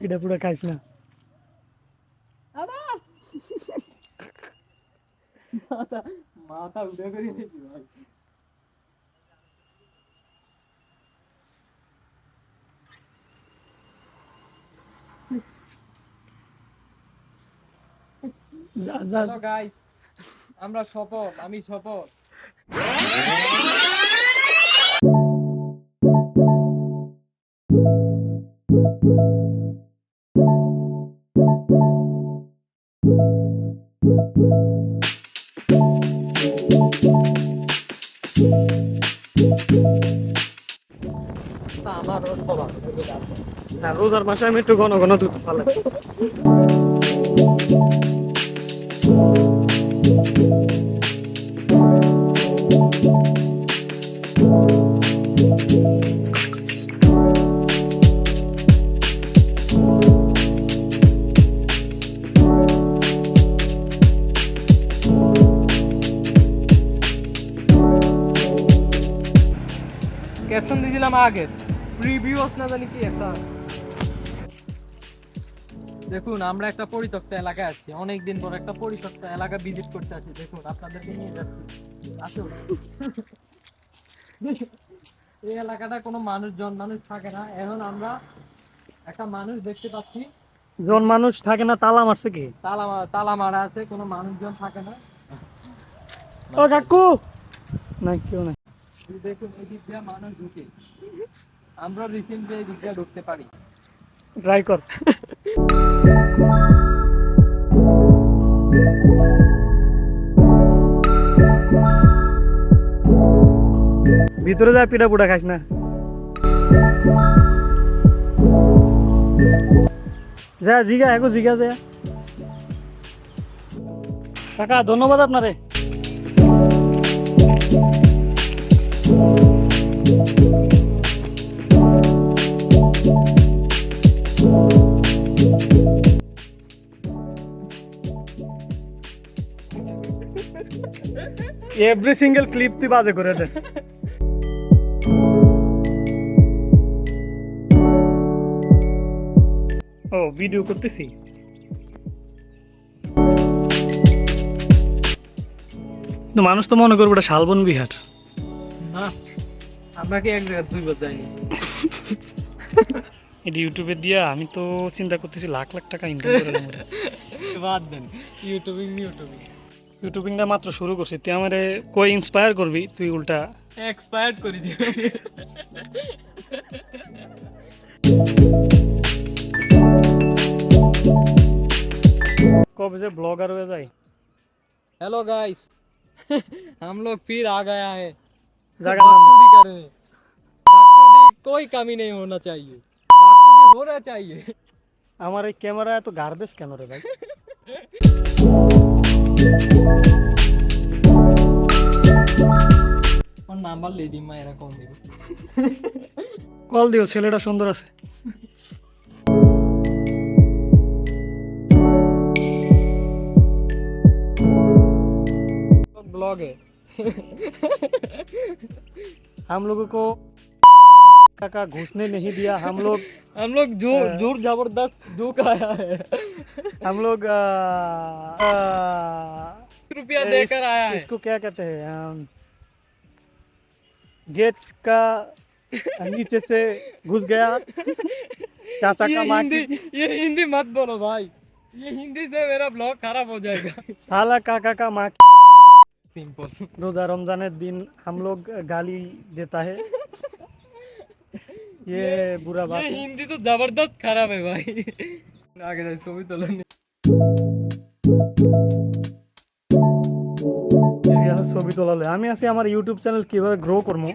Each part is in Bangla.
এটা পুরো খাইস না। মাথা উঠে করে আমরা শপথ আমি শপথ। রোজার মাসে আমি একটু ঘন ঘন দুধ ভালো আগের। প্রিভিউ না জানি কি একটা। দেখুন আমরা একটা পরিত্যক্ত এলাকায় আছি। অনেকদিন পর একটা পরিত্যক্ত এলাকা ভিজিট করতে আসি। দেখুন আপনাদেরকে নিয়ে যাচ্ছি। আসুন। এই এলাকাটা কোনো মানুষজন মানুষ থাকে না। এখন আমরা একটা মানুষ দেখতে পাচ্ছি। জন মানুষ থাকে না তালা মারছে কি? তালা তালা মারা আছে কোনো মানুষজন থাকে না। ও কাকু! নাই কেউ নাই। আমরা ঢুকতে পারি। কর। ভিতরে যা পিঠা পুটা খাইস না। যা, জিগা এখন জিগা যা। কাকা, ধন্যবাদ আপনারে। এভরি সিঙ্গেল ক্লিপ তুই বাজে করে দেস। ও ভিডিও করতেছি। তো মানুষ তো মনে করব এটা শালবন বিহার। না আমরা কি এক জায়গায় দুই বার যাইনি এটা ইউটিউবে দিয়া আমি তো চিন্তা করতেছি লাখ লাখ টাকা ইনকাম করে বাদ দেন ইউটিউবিং ইউটিউবিং ইউটিউবিংটা মাত্র শুরু করছি তুই আমারে কই ইন্সপায়ার করবি তুই উল্টা এক্সপায়ার্ড করে দিবে কবে যে ব্লগার হয়ে যায় हेलो गाइस हम लोग फिर आ गया है জায়গার নাম बागचूदी करने बागचूदी कोई कमी नहीं होना चाहिए बागचूदी होना चाहिए আমার এই ক্যামেরা এত গার্বেজ কেন রে ভাই और নাম্বার ले दी मैं এরকম দিব কল দিও ছেলেটা সুন্দর আছে ब्लॉग है हम लोगों को काका घुसने नहीं दिया। हम लोग हम लोग ज़ोर हाँ। ज़ोर ज़बरदस्त दुख आया है। हम लोग रुपया देकर आया है। इसको क्या कहते हैं गेट का नीचे से घुस गया। चाचा का हिंदी ये हिंदी मत बोलो भाई। ये हिंदी से मेरा ब्लॉग खराब हो जाएगा। साला काका का माँ सिंपल रोजा रमज़ान दिन हम लोग गाली देता है। ये बुरा बात ये है हिंदी तो जबरदस्त खराब है भाई आगे जाए ছবি তোলেন তুই আসে ছবি তোলালে আমি আছি আমার ইউটিউব চ্যানেল কিভাবে গ্রো করবো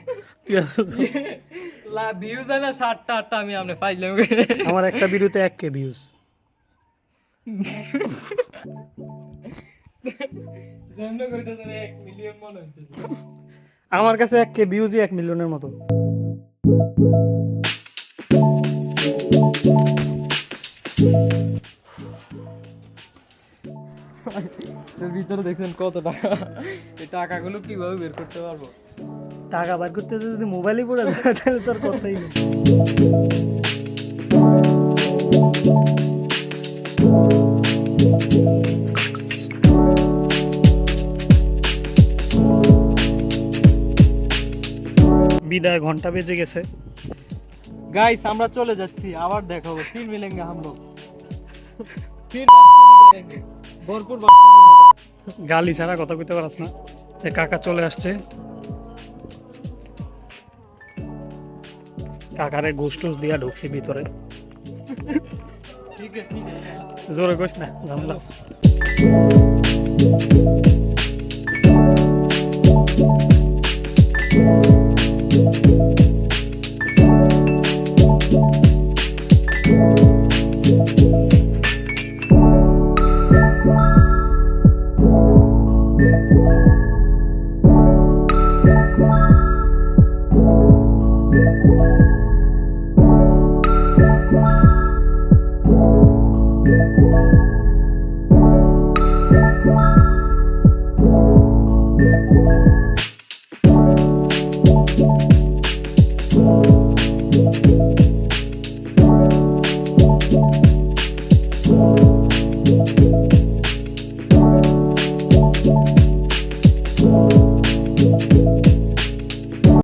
তুই আসে ছবি- লা ভিউজ আছে না সাতটা আটটা আমি আপনি পাইলাম আমার একটা ভিডিওতে এক কে ভিউজ জানো কইতে তুমি 1 মিলিয়ন মনে হচ্ছে আমার কাছে এক কে ভিউজই এক মিলিয়নের মতো এর ভিতরে দেখছেন কত টাকা? এই টাকাগুলো কীভাবে বের করতে পারব? টাকা বার করতে যদি মোবাইলই পড়ে যায়, তাহলে তোর কথাই নেই। বিদায় ঘণ্টা বেজে গেছে। গাইস আমরা চলে যাচ্ছি আবার দেখা হবে ফির মিলেঙ্গে হাম লোগ ফির ভরপুর গালি ছাড়া কথা কইতে পারছ না। কাকা চলে আসছে। কাকারে ঘুষ টুস দিয়া ঢুকছি ভিতরে। জোরে গোস না ঝামলা।